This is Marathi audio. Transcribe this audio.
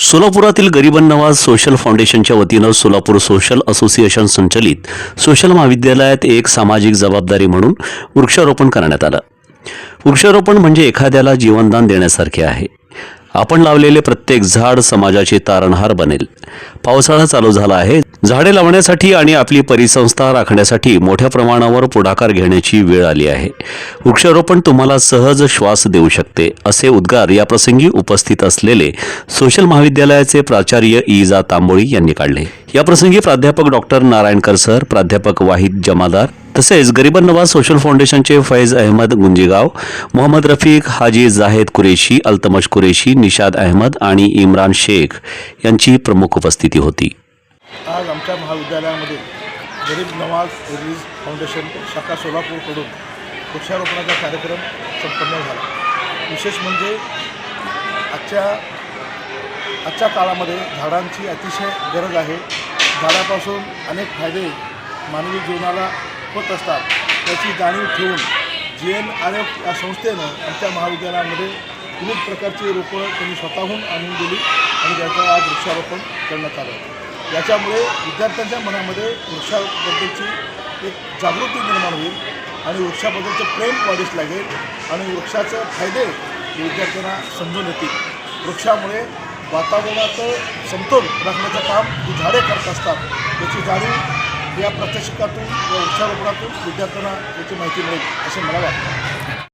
सोलापुरातील गरीबन नवाज सोशल फाउंडेशनच्या वतीनं सोलापूर सोशल असोसिएशन संचलित सोशल महाविद्यालयात एक सामाजिक जबाबदारी म्हणून वृक्षारोपण करण्यात आलं. वृक्षारोपण म्हणजे एखाद्याला जीवनदान देण्यासारखे आहे. आपण लावलेले प्रत्येक झाड समाजाचे तारणहार बनेल. पावसाळा चालू झाला आहे झाडे लावण्यासाठी आणि आपली परिसंस्था राखण्यासाठी मोठ्या प्रमाणावर पुढाकार घेण्याची वेळ आली आहे. वृक्षारोपण तुम्हाला सहज श्वास देऊ शकते असे उद्गार या प्रसंगी उपस्थित असलेले सोशल महाविद्यालयाचे प्राचार्य इजा तांबोळी यांनी काढले. या प्रसंगी प्राध्यापक डॉक्टर नारायणकर सर प्राध्यापक वाहिद जमादार तसेच गरिबन नवाज सोशल फाउंडेशनचे फैज अहमद गुंजेगाव मोहम्मद रफीक हाजी जाहेद कुरेशी अल्तमश कुरेशी निशाद अहमद आणि इम्रान शेख यांची प्रमुख उपस्थिती होती. आज आमच्या महाविद्यालयामध्ये गरीब नवाज रिलीज फाउंडेशन शाखा सोलापूरकडून वृक्षारोपणाचा कार्यक्रम संपन्न झाला. विशेष म्हणजे आजच्या आजच्या काळामध्ये झाडांची अतिशय गरज आहे. झाडापासून अनेक फायदे मानवी जीवनाला होत असतात. त्याची जाणीव ठेवून जी एन आर एफ या संस्थेनं आमच्या महाविद्यालयामध्ये विविध प्रकारची रोपं त्यांनी स्वतःहून आणून दिली आणि त्याचं आज वृक्षारोपण करण्यात आलं. याच्यामुळे विद्यार्थ्यांच्या मनामध्ये वृक्षाबद्दलची एक जागृती निर्माण होईल आणि वृक्षाबद्दलचं प्रेम वाढीस लागेल आणि वृक्षाचे फायदे विद्यार्थ्यांना समजून येतील. वृक्षामुळे वातावरणाचं समतोल राखण्याचं काम ही झाडे करत असतात याची जाणीव या प्रात्यक्षिकातून या वृक्षारोपणातून विद्यार्थ्यांना याची माहिती मिळेल असे मला वाटतं.